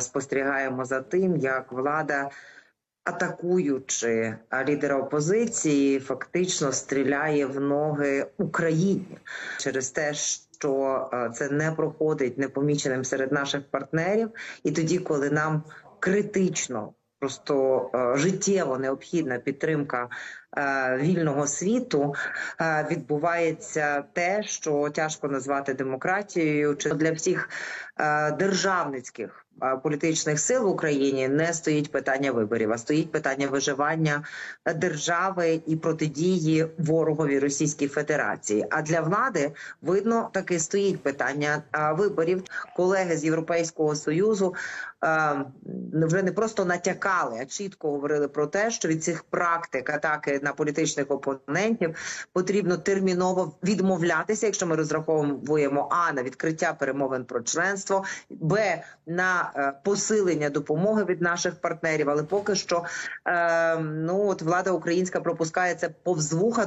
спостерігаємо за тим, як влада, атакуючи лідера опозиції, фактично стріляє в ноги Україні через те, що е, це не проходить непоміченим серед наших партнерів, і тоді, коли нам критично. Просто е, життєво необхідна підтримка е, вільного світу відбувається те, що тяжко назвати демократією, чи для всіх державницьких політичних сил в Україні не стоїть питання виборів, а стоїть питання виживання держави і протидії ворогові Російській Федерації. А для влади видно таки стоїть питання е, виборів. Колеги з Європейського союзу е, вже не просто натякали, а чітко говорили про те, що від цих практик атаки на політичних опонентів потрібно терміново відмовлятися, якщо ми розраховуємо а на відкриття перемовин про членство, б на е, посилення допомоги від наших партнерів. Але поки що е, ну от влада українська пропускає це повз вуха.